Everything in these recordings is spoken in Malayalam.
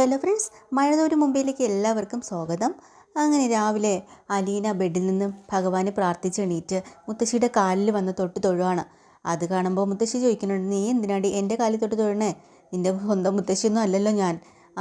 ഹലോ ഫ്രണ്ട്സ് മഴതോരു മുമ്പിലേക്ക് എല്ലാവർക്കും സ്വാഗതം. അങ്ങനെ രാവിലെ അലീന ബെഡിൽ നിന്ന് ഭഗവാനെ പ്രാർത്ഥിച്ച് എണീറ്റ് മുത്തശ്ശിയുടെ കാലിൽ വന്ന് തൊട്ട് തൊഴുവാണ്. അത് കാണുമ്പോൾ മുത്തശ്ശി ചോദിക്കുന്നുണ്ട് നീ എന്തിനാടി എന്റെ കാലിൽ തൊട്ട് തൊഴണേ നിന്റെ സ്വന്തം മുത്തശ്ശിയൊന്നും അല്ലല്ലോ ഞാൻ.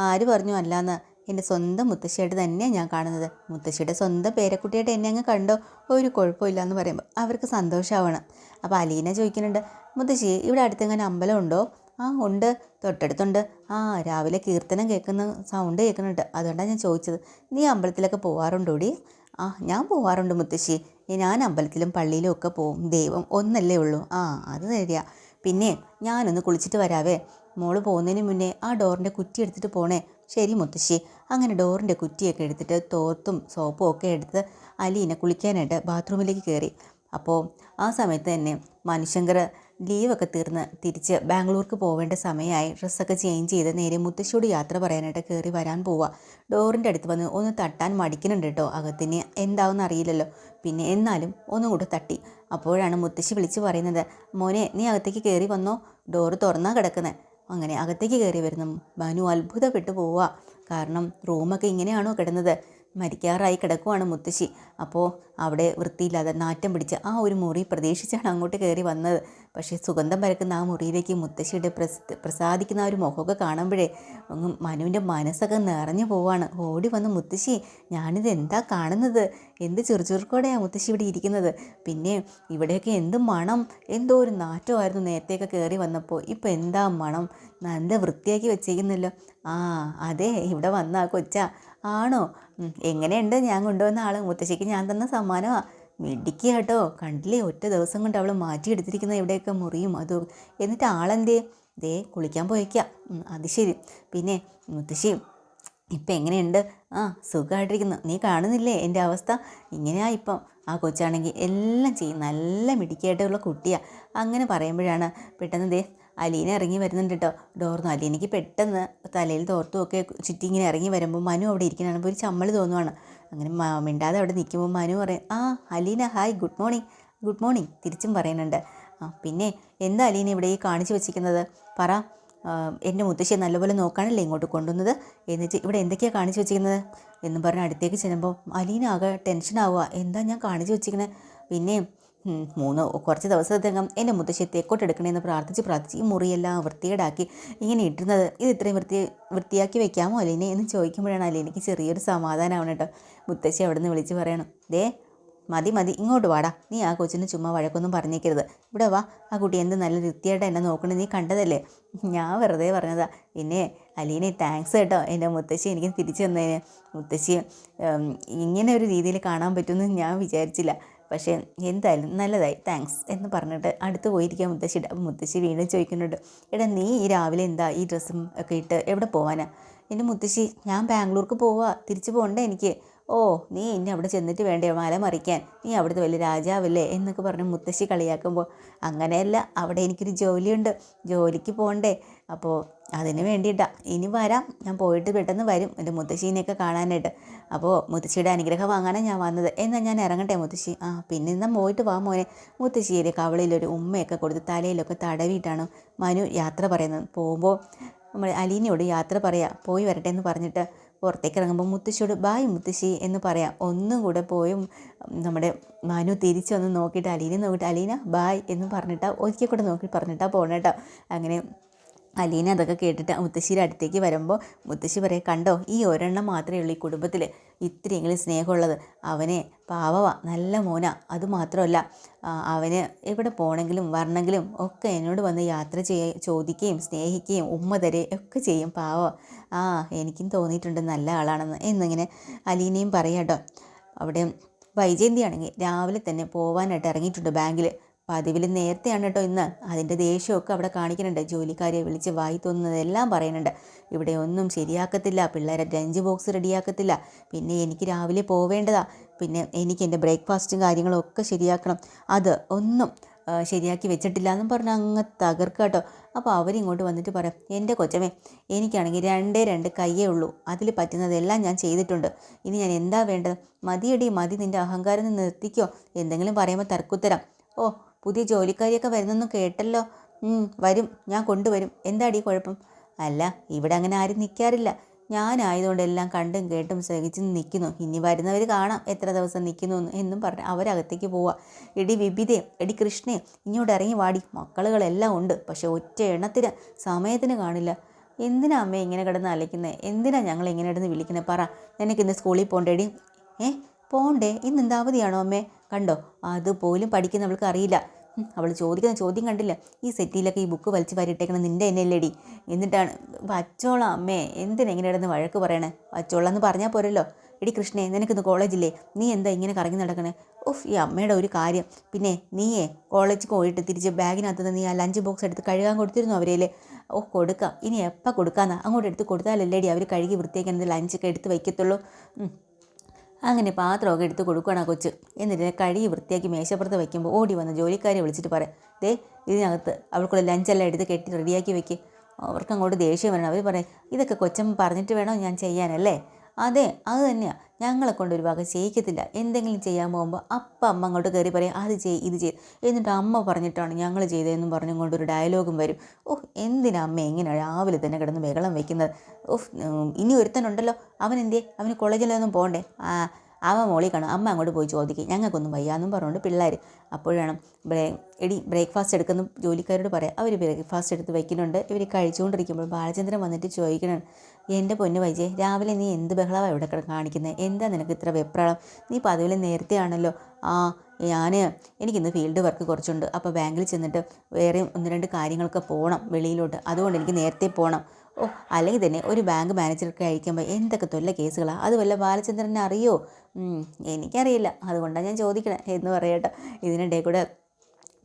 ആര് പറഞ്ഞു അല്ലാന്ന് എന്റെ സ്വന്തം മുത്തശ്ശിയായിട്ട് തന്നെയാണ് ഞാൻ കാണുന്നത്. മുത്തശ്ശിയുടെ സ്വന്തം പേരക്കുട്ടിയായിട്ട് എന്നെ അങ്ങ് കണ്ടോ? ഒരു കുഴപ്പമില്ല എന്ന് പറയുമ്പോൾ അവർക്ക് സന്തോഷമാവണം അപ്പോൾ അലീന ചോദിക്കുന്നുണ്ട് മുത്തശ്ശി ഇവിടെ അടുത്തെങ്ങനെ അമ്പലം ഉണ്ടോ? ആ ഉണ്ട്. തൊട്ടടുത്തുണ്ട്. ആ രാവിലെ കീർത്തനം കേൾക്കുന്ന സൗണ്ട് കേൾക്കുന്നുണ്ട്. അതുകൊണ്ടാണ് ഞാൻ ചോദിച്ചത്. നീ അമ്പലത്തിലൊക്കെ പോവാറുണ്ടോടി? ആ ഞാൻ പോവാറുണ്ട് മുത്തശ്ശി. ഞാൻ അമ്പലത്തിലും പള്ളിയിലും ഒക്കെ പോവും. ദൈവം ഒന്നല്ലേ ഉള്ളൂ. ആ അത് ശരിയാ. പിന്നെ ഞാനൊന്ന് കുളിച്ചിട്ട് വരാവേ. മോൾ പോകുന്നതിന് മുന്നേ ആ ഡോറിന്റെ കുറ്റി എടുത്തിട്ട് പോണേ. ശരി മുത്തശ്ശി. അങ്ങനെ ഡോറിന്റെ കുറ്റിയൊക്കെ എടുത്തിട്ട് തോർത്തും സോപ്പും ഒക്കെ എടുത്ത് അലീനെ കുളിക്കാനായിട്ട് ബാത്റൂമിലേക്ക് കയറി അപ്പോൾ ആ സമയത്ത് തന്നെ മനുശങ്കർ ലീവൊക്കെ തീർന്ന് തിരിച്ച് ബാംഗ്ലൂർക്ക് പോവേണ്ട സമയമായി. ഡ്രസ്സൊക്കെ ചേഞ്ച് ചെയ്ത് നേരെ മുത്തശ്ശിയോട് യാത്ര പറയാനായിട്ട് കയറി വരാൻ പോവുക ഡോറിന്റെ അടുത്ത് വന്ന് ഒന്ന് തട്ടാൻ മടിക്കുന്നുണ്ട് കേട്ടോ. അകത്തിന് എന്താവെന്ന് അറിയില്ലല്ലോ. പിന്നെ എന്നാലും ഒന്നും കൂടെ തട്ടി. അപ്പോഴാണ് മുത്തശ്ശി വിളിച്ച് പറയുന്നത് മോനെ നീ അകത്തേക്ക് കയറി വന്നോ? ഡോറ് തുറന്നാ കിടക്കുന്നത് അങ്ങനെ അകത്തേക്ക് കയറി വരുന്നു മനു അത്ഭുതപ്പെട്ടു പോവുക കാരണം റൂമൊക്കെ ഇങ്ങനെയാണോ കിടന്നത്. മരിക്കാറായി കിടക്കുവാണ് മുത്തശ്ശി. അപ്പോൾ അവിടെ വൃത്തിയില്ലാതെ നാറ്റം പിടിച്ച് ആ ഒരു മുറി പ്രതീക്ഷിച്ചാണ് അങ്ങോട്ട് കയറി വന്നത്. പക്ഷേ സുഗന്ധം പരക്കുന്ന ആ മുറിയിലേക്ക് മുത്തശ്ശിയുടെ പ്രസ് പ്രസാദിക്കുന്ന ആ ഒരു മുഖമൊക്കെ കാണുമ്പോഴേ മനുവിന്റെ മനസ്സൊക്കെ നിറഞ്ഞു പോവാണ്. ഓടി വന്ന് മുത്തശ്ശി ഞാനിത് എന്താ കാണുന്നത്? എന്ത് ചെറുചുറുക്കോടെയാണ് മുത്തശ്ശി ഇവിടെ ഇരിക്കുന്നത്? പിന്നെ ഇവിടെയൊക്കെ എന്ത് മണം? എന്തോ ഒരു നാറ്റമായിരുന്നു നേരത്തെയൊക്കെ കയറി വന്നപ്പോൾ ഇപ്പോൾ എന്താ മണം? നല്ല വൃത്തിയാക്കി വെച്ചേക്കുന്നല്ലോ. ആ അതെ ഇവിടെ വന്ന ആ കൊച്ചാ. ആണോ? എങ്ങനെയുണ്ട്? ഞാൻ കൊണ്ടുവന്ന ആൾ. മുത്തശ്ശിക്ക് ഞാൻ തന്ന സമ്മാനമാണ് മിടിക്കുക കേട്ടോ കണ്ടില്ലേ? ഒറ്റ ദിവസം കൊണ്ട് അവൾ മാറ്റിയെടുത്തിരിക്കുന്ന എവിടെയൊക്കെ മുറിയും അതും. എന്നിട്ട് ആളെന്തേ? ദേ കുളിക്കാൻ പോയേക്കാം അത് ശരി. പിന്നെ മുത്തശ്ശി ഇപ്പം എങ്ങനെയുണ്ട്? ആ സുഖമായിട്ടിരിക്കുന്നു നീ കാണുന്നില്ലേ എന്റെ അവസ്ഥ? ഇങ്ങനെയാ ഇപ്പം. ആ കൊച്ചാണെങ്കിൽ എല്ലാം ചെയ്യും. നല്ല മിടിക്കായിട്ടുള്ള കുട്ടിയാണ് അങ്ങനെ പറയുമ്പോഴാണ് പെട്ടെന്ന് ദേ അലീന ഇറങ്ങി വരുന്നുണ്ട് കേട്ടോ ഡോർന്നു അലീനയ്ക്ക് പെട്ടെന്ന് തലയിൽ തോർത്തും ഒക്കെ ചുറ്റി ഇങ്ങനെ ഇറങ്ങി വരുമ്പോൾ മനു അവിടെ ഇരിക്കണം ഒരു ചമ്മൽ തോന്നുവാണ്. അങ്ങനെ മിണ്ടാതെ അവിടെ നിൽക്കുമ്പോൾ മനു പറയും ആ Aleena hi good morning. Good morning തിരിച്ചും പറയുന്നുണ്ട്. ആ പിന്നെ എന്താ അലീന ഇവിടെ ഈ കാണിച്ചു വെച്ചിരിക്കുന്നത്? പറ. എന്റെ മുത്തശ്ശിയെ നല്ലപോലെ നോക്കാനല്ലേ ഇങ്ങോട്ട് കൊണ്ടുവന്നത്? എന്നിട്ട് ഇവിടെ എന്തൊക്കെയാണ് കാണിച്ചു വെച്ചിരിക്കുന്നത്? എന്നും പറഞ്ഞ് അടുത്തേക്ക് ചെല്ലുമ്പോൾ അലീന ആകെ ടെൻഷനാവുക എന്താ ഞാൻ കാണിച്ചു വെച്ചിരിക്കുന്നത്? പിന്നെ മൂന്ന് കുറച്ച് ദിവസത്തിനകം എന്റെ തെക്കോട്ട് എടുക്കണമെന്ന് പ്രാർത്ഥിച്ച് പ്രാർത്ഥിച്ച് ഈ മുറിയെല്ലാം വൃത്തികേടാക്കി ഇങ്ങനെ ഇട്ടുന്നത് ഇത് ഇത്രയും വൃത്തി വൃത്തിയാക്കി വെക്കാമോ അലീനെ എന്ന് ചോദിക്കുമ്പോഴാണ് അലീനയ്ക്ക് ചെറിയൊരു സമാധാനമാണ് കേട്ടോ. മുത്തശ്ശി അവിടെ നിന്ന് വിളിച്ച് പറയണം ദേ മതി മതി ഇങ്ങോട്ട് വാടാ. നീ ആ കൊച്ചിന് ചുമ്മാ വഴക്കൊന്നും പറഞ്ഞേക്കരുത്. ഇവിടെ വാ. ആ കുട്ടി എന്ത് നല്ല വൃത്തിയായിട്ട് എന്നെ നോക്കണേ നീ കണ്ടതല്ലേ? ഞാൻ വെറുതെ പറഞ്ഞതാ. പിന്നെ അലീനെ താങ്ക്സ് കേട്ടോ. എന്റെ മുത്തശ്ശി എനിക്ക് തിരിച്ചു തന്നതിന് മുത്തശ്ശി ഇങ്ങനെ ഒരു രീതിയിൽ കാണാൻ പറ്റുമെന്ന് ഞാൻ വിചാരിച്ചില്ല. പക്ഷേ എന്തായാലും നല്ലതായി. താങ്ക്സ് എന്ന് പറഞ്ഞിട്ട് അടുത്ത് പോയിരിക്കാൻ മുത്തശ്ശി മുത്തശ്ശി വീണ്ടും ചോദിക്കുന്നുണ്ട് എടാ നീ ഈ രാവിലെ എന്താ ഈ ഡ്രസ്സും ഒക്കെ ഇട്ട് എവിടെ പോവാനാ? എന്റെ മുത്തശ്ശി ഞാൻ ബാംഗ്ലൂർക്ക് പോവാ. തിരിച്ചു പോകണ്ടേ എനിക്ക്? ഓ നീ ഇനി അവിടെ ചെന്നിട്ട് വേണ്ടേ മല മറിക്കാൻ? നീ അവിടുത്തെ വലിയ രാജാവല്ലേ എന്നൊക്കെ പറഞ്ഞ് മുത്തശ്ശി കളിയാക്കുമ്പോൾ. അങ്ങനെയല്ല അവിടെ എനിക്കൊരു ജോലിയുണ്ട്. ജോലിക്ക് പോകണ്ടേ. അപ്പോൾ അതിന് വേണ്ടിയിട്ടാണ് ഇനി വരാം. ഞാൻ പോയിട്ട് പെട്ടെന്ന് വരും. എന്റെ മുത്തശ്ശീനെയൊക്കെ കാണാനായിട്ട്. അപ്പോൾ മുത്തശ്ശിയുടെ അനുഗ്രഹം വാങ്ങാനാണ് ഞാൻ വന്നത്. എന്നാൽ ഞാൻ ഇറങ്ങട്ടെ മുത്തശ്ശി? ആ പിന്നെ എന്നാൽ പോയിട്ട് വാ മോനെ. മുത്തശ്ശിയുടെ കവളിലൊരു ഉമ്മയൊക്കെ കൊടുത്ത് തലയിലൊക്കെ തടവിയിട്ടാണ് മനു യാത്ര പറയുന്നത്. പോകുമ്പോൾ നമ്മൾ അലീനയോട് യാത്ര പറയാം. പോയി വരട്ടെ എന്ന് പറഞ്ഞിട്ട്. പുറത്തേക്ക് ഇറങ്ങുമ്പോൾ മുത്തശ്ശിയോട് ബായ് മുത്തശ്ശി എന്ന് പറയാം. ഒന്നും കൂടെ പോയും നമ്മുടെ മനു തിരിച്ചൊന്ന് നോക്കിയിട്ട് അലീനെ നോക്കിയിട്ട് അലീന ബായ് എന്ന് പറഞ്ഞിട്ടാ ഒരിക്കൽ കൂടെ നോക്കി പറഞ്ഞിട്ടാ പോകണേട്ടോ അങ്ങനെ അലീന അതൊക്കെ കേട്ടിട്ട് മുത്തശ്ശിയുടെ അടുത്തേക്ക് വരുമ്പോൾ മുത്തശ്ശി പറയും കണ്ടോ ഈ ഒരെണ്ണം മാത്രമേ ഉള്ളൂ ഈ കുടുംബത്തിൽ ഇത്രയെങ്കിലും സ്നേഹമുള്ളത്. അവനെ പാവവ നല്ല മോന. അതുമാത്രമല്ല അവന് എവിടെ പോകണമെങ്കിലും വരണമെങ്കിലും ഒക്കെ എന്നോട് വന്ന് യാത്ര ചെയ്യ ചോദിക്കുകയും സ്നേഹിക്കുകയും ഉമ്മ തരെ ഒക്കെ ചെയ്യും പാവ. ആ എനിക്കും തോന്നിയിട്ടുണ്ട് നല്ല ആളാണെന്ന്. എന്നിങ്ങനെ അലീനയും പറയാം കേട്ടോ അവിടെ വൈജയന്തിയാണെങ്കിൽ രാവിലെ തന്നെ പോകാനായിട്ട് ഇറങ്ങിയിട്ടുണ്ട് ബാങ്കിൽ പതിവിൽ നേരത്തെയാണ് കേട്ടോ ഇന്ന്. അതിന്റെ ദേഷ്യമൊക്കെ അവിടെ കാണിക്കുന്നുണ്ട്. ജോലിക്കാരെ വിളിച്ച് വായി തോന്നുന്നതെല്ലാം പറയുന്നുണ്ട്. ഇവിടെ ഒന്നും ശരിയാക്കത്തില്ല. പിള്ളേരെ ലഞ്ച് ബോക്സ് റെഡിയാക്കത്തില്ല. പിന്നെ എനിക്ക് രാവിലെ പോവേണ്ടതാ. പിന്നെ എനിക്ക് എന്റെ ബ്രേക്ക്ഫാസ്റ്റും കാര്യങ്ങളും ഒക്കെ ശരിയാക്കണം. അത് ഒന്നും ശരിയാക്കി വെച്ചിട്ടില്ല എന്നും പറഞ്ഞ് അങ്ങ് തകർക്കുക കേട്ടോ. അപ്പോൾ അവരിങ്ങോട്ട് വന്നിട്ട് പറയാം എന്റെ കൊച്ചമേ എനിക്കാണെങ്കിൽ രണ്ടേ രണ്ട് കയ്യേ ഉള്ളൂ. അതിൽ പറ്റുന്നതെല്ലാം ഞാൻ ചെയ്തിട്ടുണ്ട്. ഇനി ഞാൻ എന്താ വേണ്ടത്? മതിയടി മതി. നിന്റെ അഹങ്കാരം നിർത്തിക്കോ. എന്തെങ്കിലും പറയുമ്പോൾ തർക്കുത്തരം. ഓ പുതിയ ജോലിക്കാരിയൊക്കെ വരുന്നെന്ന് കേട്ടല്ലോ. വരും. ഞാൻ കൊണ്ടുവരും. എന്താടി കുഴപ്പം? അല്ല ഇവിടെ അങ്ങനെ ആരും നിൽക്കാറില്ല ഞാനായതുകൊണ്ട് എല്ലാം കണ്ടും കേട്ടും സഹിച്ചും നിൽക്കുന്നു ഇനി വരുന്നവർ കാണാം എത്ര ദിവസം നിൽക്കുന്നു എന്ന് പറഞ്ഞ് അവരകത്തേക്ക് പോവുക എടി വിപിതേ എടി കൃഷ്ണേ ഇങ്ങോട്ട് ഇറങ്ങി വാടി. മക്കളുകളെല്ലാം ഉണ്ട്. പക്ഷേ ഒറ്റ എണ്ണത്തിന് സമയത്തിന് കാണില്ല. എന്തിനാ അമ്മ ഇങ്ങനെ കിടന്ന് അലയ്ക്കുന്നത് എന്തിനാ ഞങ്ങൾ ഇങ്ങനെ കിടന്ന് വിളിക്കുന്നത് പറ. നിനക്ക് ഇന്ന് സ്കൂളിൽ പോകണ്ടേടി ഏ പോണ്ടേ? ഇന്ന് എന്താ അവധിയാണോ അമ്മേ? കണ്ടോ? അതുപോലും പഠിക്കുന്ന പഠിക്കുന്നവൾക്ക് അറിയില്ല. അവൾ ചോദിക്കുന്ന ചോദ്യം കണ്ടില്ല. ഈ സെറ്റിയിലൊക്കെ ഈ ബുക്ക് വലിച്ച് വരിട്ടേക്കണം നിന്റെ എന്നെ അല്ലേടി എന്നിട്ടാണ് വച്ചോളാം അമ്മേ എന്തിനാ ഇങ്ങനെ ഇടന്ന് വഴക്ക് പറയണേ? വച്ചോളാം എന്ന് പറഞ്ഞാൽ പോരല്ലോ. എടി കൃഷ്ണേ നിനക്കിന്ന് കോളേജില്ലേ? നീ എന്താ ഇങ്ങനെ കറങ്ങി നടക്കണേ? ഉഫ് ഈ അമ്മയുടെ ഒരു കാര്യം. പിന്നെ നീയേ കോളേജിൽ പോയിട്ട് തിരിച്ച് ബാഗിനകത്ത് നീ ആ ലഞ്ച് ബോക്സ് എടുത്ത് കഴുകാൻ കൊടുത്തിരുന്നു അവരേൽ ഓ കൊടുക്കാം. ഇനി എപ്പോൾ കൊടുക്കാന്നാ? അങ്ങോട്ട് എടുത്ത് കൊടുത്താലല്ലേടി അവർ കഴുകി വൃത്തിയാക്കാൻ ലഞ്ചൊക്കെ എടുത്ത് വയ്ക്കത്തുള്ളൂ. അങ്ങനെ പാത്രമൊക്കെ എടുത്ത് കൊടുക്കുകയാണ് ആ കൊച്ച്. എന്നിട്ട് കഴുകി വൃത്തിയാക്കി മേശപ്പുറത്ത് വയ്ക്കുമ്പോൾ ഓടി വന്ന് ജോലിക്കാരെ വിളിച്ചിട്ട് പറയാം ദേ ഇതിനകത്ത് അവൾക്കുള്ള ലഞ്ചെല്ലാം എടുത്ത് കെട്ടി റെഡിയാക്കി വെക്ക്. അവർക്ക് അങ്ങോട്ട് ദേഷ്യം വരണം. അവർ പറയും ഇതൊക്കെ കൊച്ചം പറഞ്ഞിട്ട് വേണോ ഞാൻ ചെയ്യാനല്ലേ? അതെ അത് തന്നെയാണ് ഞങ്ങളെ കൊണ്ട് ഒരു വക ചെയ്യിക്കത്തില്ല. എന്തെങ്കിലും ചെയ്യാൻ പോകുമ്പോൾ അപ്പം അമ്മ അങ്ങോട്ട് കയറി പറയും അത് ചെയ് ഇത് ചെയ്ത് എന്നിട്ട് അമ്മ പറഞ്ഞിട്ടാണ് ഞങ്ങൾ ചെയ്തതെന്നും പറഞ്ഞും കൊണ്ട് ഒരു ഡയലോഗും വരും. ഓഹ് എന്തിനാ അമ്മ എങ്ങനെ രാവിലെ തന്നെ കിടന്ന് ബഹളം വെക്കുന്നത്? ഓഹ് ഇനി ഒരുത്തനുണ്ടല്ലോ. അവൻ എന്തേ അവന് കോളേജിലൊന്നും പോകണ്ടേ ആ അവൻ മോളി കാണും. അമ്മ അങ്ങോട്ട് പോയി ചോദിക്കും ഞങ്ങൾക്കൊന്നും വയ്യാന്നും പറഞ്ഞുകൊണ്ട് പിള്ളേർ അപ്പോഴാണ് ബ്രേ എടി ബ്രേക്ക്ഫാസ്റ്റ് എടുക്കുന്ന. ജോലിക്കാരോട് പറയാം അവർ ബ്രേക്ക്ഫാസ്റ്റ് എടുത്ത് വയ്ക്കുന്നുണ്ട്. ഇവർ കഴിച്ചുകൊണ്ടിരിക്കുമ്പോൾ ബാലചന്ദ്രൻ വന്നിട്ട് ചോദിക്കണം എന്റെ പൊന്നു വൈജേ രാവിലെ നീ എന്ത് ബഹളമാണ് ഇവിടെ കാണിക്കുന്നത് എന്താ നിനക്ക് ഇത്ര വെപ്രാളം? നീ പതിവിൽ നേരത്തെ ആണല്ലോ. ആ ഞാൻ എനിക്കിന്ന് ഫീൽഡ് വർക്ക് കുറച്ചുണ്ട്. അപ്പോൾ ബാങ്കിൽ ചെന്നിട്ട് വേറെ ഒന്ന് രണ്ട് കാര്യങ്ങളൊക്കെ പോകണം വെളിയിലോട്ട്. അതുകൊണ്ട് എനിക്ക് നേരത്തെ പോകണം ഓ അല്ലെങ്കിൽ തന്നെ ഒരു ബാങ്ക് മാനേജർക്ക് അയക്കുമ്പോൾ എന്തൊക്കെ തൊല്ല കേസുകളാണ് അതുമല്ല ബാലചന്ദ്രനെ അറിയോ? എനിക്കറിയില്ല. അതുകൊണ്ടാണ് ഞാൻ ചോദിക്കണേ എന്ന് പറയട്ടെ ഇതിനിടയിൽ കൂടെ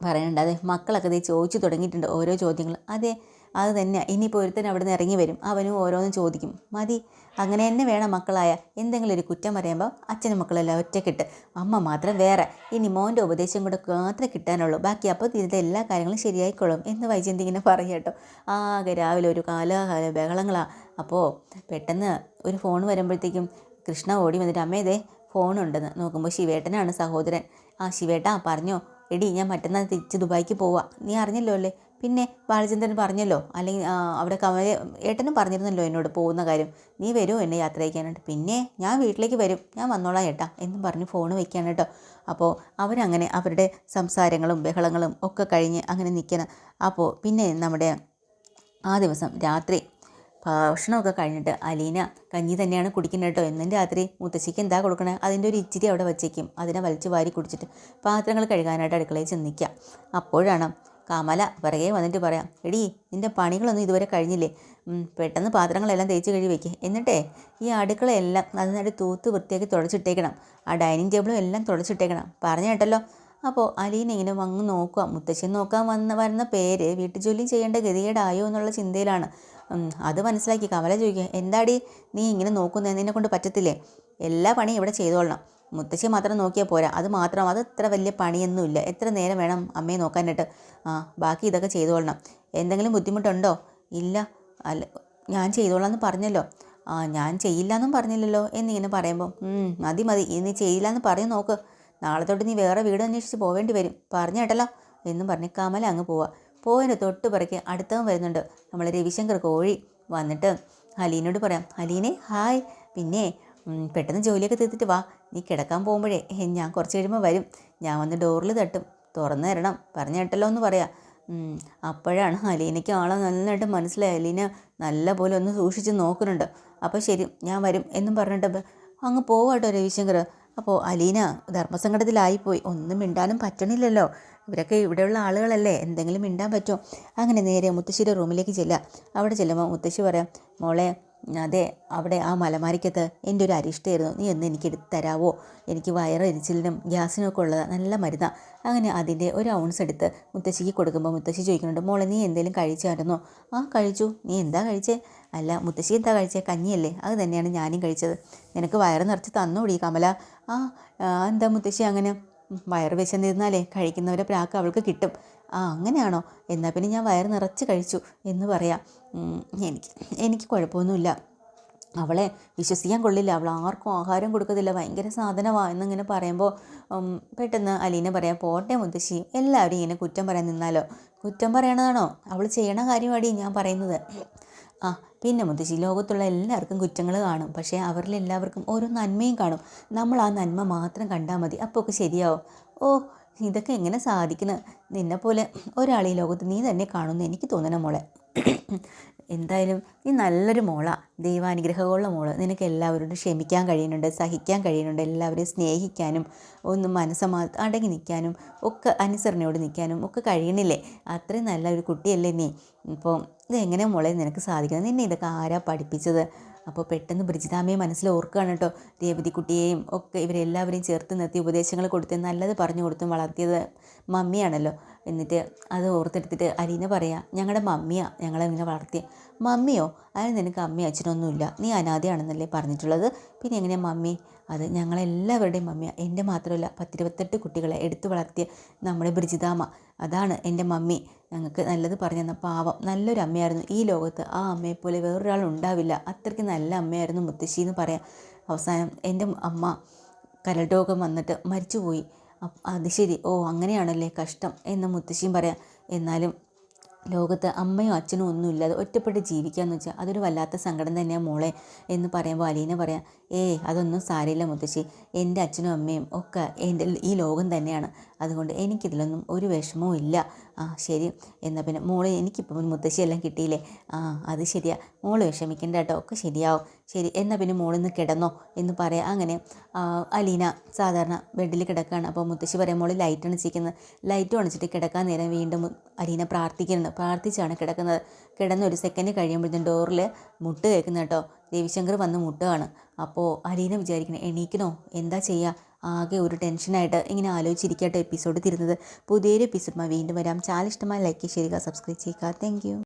പറയുന്നുണ്ട്. അതെ മക്കളൊക്കെ ദേ ചോദിച്ചു തുടങ്ങിയിട്ടുണ്ട് ഓരോ ചോദ്യങ്ങൾ. അതെ അത് തന്നെ ഇനിയിപ്പോൾ ഒരുത്തൻ അവിടെ നിന്ന് ഇറങ്ങി വരും. അവനും ഓരോന്നും ചോദിക്കും. മതി. അങ്ങനെ തന്നെ വേണം മക്കളായ എന്തെങ്കിലും ഒരു കുറ്റം പറയുമ്പോൾ അച്ഛനും മക്കളെല്ലാം ഒറ്റക്കിട്ട്. അമ്മ മാത്രം വേറെ. ഇനി മോന്റെ ഉപദേശം കൂടെ മാത്രമേ കിട്ടാനുള്ളൂ. ബാക്കി അപ്പോൾ ഇതിന്റെ എല്ലാ കാര്യങ്ങളും ശരിയായിക്കോളും എന്ന് വൈജയന്തി ഇങ്ങനെ പറയും കേട്ടോ. ആകെ രാവിലെ ഒരു കാലാകാല ബഹളങ്ങളാണ് അപ്പോൾ പെട്ടെന്ന് ഒരു ഫോൺ വരുമ്പോഴത്തേക്കും കൃഷ്ണ ഓടി വന്നിട്ട് ദേ ഫോണുണ്ടെന്ന് നോക്കുമ്പോൾ ശിവേട്ടനാണ് സഹോദരൻ. ആ ശിവേട്ടാ പറഞ്ഞോ എടി ഞാൻ മറ്റന്നാൾ തിരിച്ച് ദുബായിക്ക് പോവാം. നീ അറിഞ്ഞല്ലോ അല്ലേ പിന്നെ ബാലചന്ദ്രൻ പറഞ്ഞല്ലോ അല്ലെങ്കിൽ അവിടെ കമല ഏട്ടനും പറഞ്ഞിരുന്നല്ലോ എന്നോട് പോകുന്ന കാര്യം. നീ വരുമോ എന്നെ യാത്ര അയക്കാനായിട്ട് പിന്നെ ഞാൻ വീട്ടിലേക്ക് വരും. ഞാൻ വന്നോളാം ഏട്ടാ എന്നും പറഞ്ഞ് ഫോൺ വയ്ക്കുകയാണ് കേട്ടോ. അപ്പോൾ അവരങ്ങനെ അവരുടെ സംസാരങ്ങളും ബഹളങ്ങളും ഒക്കെ കഴിഞ്ഞ് അങ്ങനെ നിൽക്കണം അപ്പോൾ പിന്നെ നമ്മുടെ ആ ദിവസം രാത്രി ഭക്ഷണമൊക്കെ കഴിഞ്ഞിട്ട് അലീന കഞ്ഞി തന്നെയാണ് കുടിക്കുന്നത് കേട്ടോ. എന്നും രാത്രി മുത്തശ്ശിക്ക് എന്താ കൊടുക്കണേ? അതിന്റെ ഒരു ഇച്ചിരി അവിടെ വച്ചേക്കും. അതിനെ വലിച്ചു വാരി കുടിച്ചിട്ട് പാത്രങ്ങൾ കഴുകാനായിട്ട് അടുക്കളയിൽ ചെന്നിക്കുക അപ്പോഴാണ് കമല പിറകെ വന്നിട്ട് പറയാം എടി നിന്റെ പണികളൊന്നും ഇതുവരെ കഴിഞ്ഞില്ലേ? പെട്ടെന്ന് പാത്രങ്ങളെല്ലാം തേച്ച് കഴുകി വയ്ക്കുക എന്നിട്ടേ ഈ അടുക്കളയെല്ലാം അതിനായിട്ട് തൂത്ത് വൃത്തിയാക്കി തുടച്ചിട്ടേക്കണം. ആ ഡൈനിങ് ടേബിളും എല്ലാം തുടച്ചിട്ടേക്കണം. പറഞ്ഞു കേട്ടല്ലോ അപ്പോൾ അലീന ഇങ്ങനെ വന്ന് നോക്കുക. മുത്തശ്ശൻ നോക്കാൻ വന്ന വരുന്ന പേര് വീട്ടുജോലി ചെയ്യേണ്ട ഗതികേടായോ എന്നുള്ള ചിന്തയിലാണ്. അത് മനസ്സിലാക്കി കമല ചോദിക്കുക. എന്താടി നീ ഇങ്ങനെ നോക്കുന്നത് നിന്നെ കൊണ്ട് പറ്റത്തില്ലേ? എല്ലാ പണിയും ഇവിടെ ചെയ്തോളണം. മുത്തശ്ശി മാത്രം നോക്കിയാൽ പോരാ. അത് മാത്രം അത് ഇത്ര വലിയ പണിയൊന്നുമില്ല. എത്ര നേരം വേണം അമ്മയെ നോക്കാനായിട്ട്? ആ ബാക്കി ഇതൊക്കെ ചെയ്തോളണം. എന്തെങ്കിലും ബുദ്ധിമുട്ടുണ്ടോ? ഇല്ല. അല്ല ഞാൻ ചെയ്തോളാം എന്ന് പറഞ്ഞല്ലോ. ആ ഞാൻ ചെയ്യില്ല എന്നും പറഞ്ഞില്ലല്ലോ എന്നിങ്ങനെ പറയുമ്പോൾ "ഉം, മതി മതി. ഇനി ചെയ്യില്ല എന്ന് പറഞ്ഞു നോക്ക്. നാളെ തൊട്ട് നീ വേറെ വീട് അന്വേഷിച്ച് പോവേണ്ടി വരും. പറഞ്ഞു കേട്ടല്ലോ? എന്നും പറഞ്ഞ് കമല അങ്ങ് പോവാ. പോയതിന് തൊട്ട് പിറക്കെ അടുത്തവൻ വരുന്നുണ്ട്. നമ്മൾ രവിശങ്കർ കോഴി. വന്നിട്ട് ഹലീനോട് പറയാം ഹലീനെ ഹായ്. പിന്നെ പെട്ടെന്ന് ജോലിയൊക്കെ തീർത്തിട്ട് വാ. നീ കിടക്കാൻ പോകുമ്പോഴേ ഞാൻ കുറച്ച് കഴിയുമ്പോൾ വരും. ഞാൻ വന്ന് ഡോറിൽ തട്ടും. തുറന്നു തരണം. പറഞ്ഞു കേട്ടല്ലോ എന്ന് പറയാം. അപ്പോഴാണ് അലീനയ്ക്ക് ആളെ നന്നായിട്ട് മനസ്സിലായി. അലീന നല്ല പോലെ ഒന്ന് സൂക്ഷിച്ച് നോക്കുന്നുണ്ട്. അപ്പോൾ ശരി ഞാൻ വരും എന്നും പറഞ്ഞിട്ട് അങ്ങ് പോവാട്ടോ രവിശങ്കർ. അപ്പോൾ അലീന ധർമ്മസങ്കടത്തിലായിപ്പോയി. ഒന്നും മിണ്ടാനും പറ്റണില്ലല്ലോ. ഇവരൊക്കെ ഇവിടെയുള്ള ആളുകളല്ലേ. എന്തെങ്കിലും മിണ്ടാൻ പറ്റുമോ? അങ്ങനെ നേരെ മുത്തശ്ശിയുടെ റൂമിലേക്ക് ചെല്ലുക. അവിടെ ചെല്ലുമ്പോൾ മുത്തശ്ശി പറയാം മോളെ അതെ അവിടെ ആ മലമാരിക്കത്ത് എന്റെ ഒരു അരിഷ്ടമായിരുന്നു നീ ഒന്ന് എനിക്ക് എടുത്തരാവോ എനിക്ക് വയറെരിച്ചിലിനും ഗ്യാസിനും ഒക്കെ ഉള്ളത് നല്ല മരുന്നാണ് അങ്ങനെ അതിന്റെ ഒരു ഔൺസ് എടുത്ത് മുത്തശ്ശിക്ക് കൊടുക്കുമ്പോൾ മുത്തശ്ശി ചോദിക്കുന്നുണ്ട് മോളെ നീ എന്തെങ്കിലും കഴിച്ചായിരുന്നോ? ആ കഴിച്ചു. നീ എന്താ കഴിച്ചേ? അല്ല മുത്തശ്ശി എന്താ കഴിച്ചേ? കഞ്ഞിയല്ലേ. അത് തന്നെയാണ് ഞാനും കഴിച്ചത്. നിനക്ക് വയറ് നിറച്ച് തന്നോടി കമല. ആ എന്താ മുത്തശ്ശി അങ്ങനെ? വയറ് വിശന്നിരുന്നാലേ കഴിക്കുന്നവരെ പ്രാക്ക് അവൾക്ക് കിട്ടും. ആ അങ്ങനെയാണോ? എന്നാൽ പിന്നെ ഞാൻ വയറ് നിറച്ച് കഴിച്ചു എന്ന് പറയാം. എനിക്ക് എനിക്ക് കുഴപ്പമൊന്നുമില്ല. അവളെ വിശ്വസിക്കാൻ കൊള്ളില്ല. അവൾ ആർക്കും ആഹാരം കൊടുക്കത്തില്ല. ഭയങ്കര സാധനമാണ് എന്നിങ്ങനെ പറയുമ്പോൾ പെട്ടെന്ന് അലീന പറയാം പോട്ടെ മുത്തശ്ശി എല്ലാവരും ഇങ്ങനെ കുറ്റം പറയാൻ നിന്നാലോ? കുറ്റം പറയണതാണോ? അവൾ ചെയ്യണ കാര്യമാടി ഞാൻ പറയുന്നത്. ആ പിന്നെ മുത്തശ്ശി ലോകത്തുള്ള എല്ലാവർക്കും കുറ്റങ്ങൾ കാണും. പക്ഷേ അവരിൽ എല്ലാവർക്കും ഓരോ നന്മയും കാണും. നമ്മൾ ആ നന്മ മാത്രം കണ്ടാൽ മതി. അപ്പോൾ ഒക്കെ ശരിയാവും. ഓ ഇതൊക്കെ എങ്ങനെ സാധിക്കുന്നത് നിന്നെപ്പോലെ ഒരാൾ ഈ ലോകത്ത് നീ തന്നെ കാണുമെന്ന് എനിക്ക് തോന്നണം മോളെ. എന്തായാലും നീ നല്ലൊരു മോളാ. ദൈവാനുഗ്രഹമുള്ള മോൾ. നിനക്ക് എല്ലാവരോടും ക്ഷമിക്കാൻ കഴിയുന്നുണ്ട് സഹിക്കാൻ കഴിയുന്നുണ്ട് എല്ലാവരെയും സ്നേഹിക്കാനും ഒന്ന് മനസ്സമാ അടങ്ങി നിൽക്കാനും ഒക്കെ അനുസരണയോട് നിൽക്കാനും ഒക്കെ കഴിയണില്ലേ? അത്രയും നല്ലൊരു കുട്ടിയല്ലേ നീ. ഇപ്പോൾ ഇതെങ്ങനെ മോളെ നിനക്ക് സാധിക്കുന്നത്? നിന്നെ ഇതൊക്കെ ആരാ പഠിപ്പിച്ചത്? അപ്പോൾ പെട്ടെന്ന് ബ്രിജിതാമയെ മനസ്സിൽ ഓർക്കുകയാണ് കേട്ടോ. രേവതിക്കുട്ടിയെയും ഒക്കെ ഇവരെല്ലാവരെയും ചേർത്ത് നിർത്തി ഉപദേശങ്ങൾ കൊടുത്ത് നല്ലത് പറഞ്ഞു കൊടുത്തും വളർത്തിയത് മമ്മിയാണല്ലോ. എന്നിട്ട് അത് ഓർത്തെടുത്തിട്ട് അലീന പറയാ ഞങ്ങളുടെ മമ്മിയാ ഞങ്ങളെ ഇങ്ങനെ വളർത്തിയ. മമ്മിയോ? അതിന് നിനക്ക് അമ്മയും അച്ഛനൊന്നുമില്ല. നീ അനാഥയാണെന്നല്ലേ പറഞ്ഞിട്ടുള്ളത്? പിന്നെ എങ്ങനെ മമ്മി? അത് ഞങ്ങളെല്ലാവരുടെയും മമ്മിയാണ് എന്റെ മാത്രമല്ല പത്തിരുപത്തെട്ട് കുട്ടികളെ എടുത്തു വളർത്തിയ നമ്മുടെ ബ്രിജിതാമ്മ അതാണ് എന്റെ മമ്മി. ഞങ്ങൾക്ക് നല്ലത് പറഞ്ഞു തന്ന പാവം നല്ലൊരു അമ്മയായിരുന്നു. ഈ ലോകത്ത് ആ അമ്മയെപ്പോലെ വേറൊരാൾ ഉണ്ടാവില്ല. അത്രയ്ക്ക് നല്ല അമ്മയായിരുന്നു മുത്തശ്ശി എന്ന് പറയാം. അവസാനം എന്റെ അമ്മ കരൾ രോഗം വന്നിട്ട് മരിച്ചുപോയി. അത് ശരി. ഓ അങ്ങനെയാണല്ലേ കഷ്ടം എന്ന് മുത്തശ്ശിയും പറയാം. എന്നാലും ലോകത്ത് അമ്മയോ അച്ഛനോ ഒന്നുമില്ലാതെ ഒറ്റപ്പെട്ട് ജീവിക്കാന്ന് വെച്ചാൽ അതൊരു വല്ലാത്ത സങ്കടം തന്നെയാണ് മോളെ എന്ന് പറയുമ്പോൾ അലീന പറയാം. ഏയ് അതൊന്നും സാരമില്ല മുത്തശ്ശി. എന്റെ അച്ഛനും അമ്മയും ഒക്കെ എന്റെ ഈ ലോകം തന്നെയാണ്. അതുകൊണ്ട് എനിക്കിതിലൊന്നും ഒരു വിഷമവും ഇല്ല. ആ ശരി. എന്നാൽ പിന്നെ മോളെ എനിക്കിപ്പം മുത്തശ്ശിയെല്ലാം കിട്ടിയില്ലേ? ആ അത് ശരിയാ. മോൾ വിഷമിക്കേണ്ട കേട്ടോ. ഒക്കെ ശരിയാവും. ശരി എന്നാൽ പിന്നെ മോളിന്ന് കിടന്നോ എന്ന് പറയാം. അങ്ങനെ അലീന സാധാരണ ബെഡിൽ കിടക്കുകയാണ് അപ്പോൾ മുത്തശ്ശി പറയാം മോൾ ലൈറ്റ് അണിച്ചിരിക്കുന്നത് ലൈറ്റ് അണിച്ചിട്ട് കിടക്കാൻ നേരം വീണ്ടും അലീന പ്രാർത്ഥിക്കുന്നുണ്ട്. പ്രാർത്ഥിച്ചാണ് കിടക്കുന്നത്. കിടന്ന് ഒരു സെക്കൻഡ് കഴിയുമ്പോഴത്തേക്കും ഡോറിൽ മുട്ട് കേൾക്കുന്ന കേട്ടോ. രവിശങ്കർ വന്ന് മുട്ടുകയാണ് അപ്പോൾ അലീന വിചാരിക്കണം എണീക്കണോ? എന്താ ചെയ്യുക ആകെ ഒരു ടെൻഷനായിട്ട് ഇങ്ങനെ ആലോചിച്ചിരിക്കട്ടെ എപ്പിസോഡ് തിരുന്നത്. പുതിയൊരു എപ്പിസോഡുമായി വീണ്ടും വരാം. ചാനൽ ഇഷ്ടമായി ലൈക്ക് ചെയ്യുക സബ്സ്ക്രൈബ് ചെയ്യുക. താങ്ക്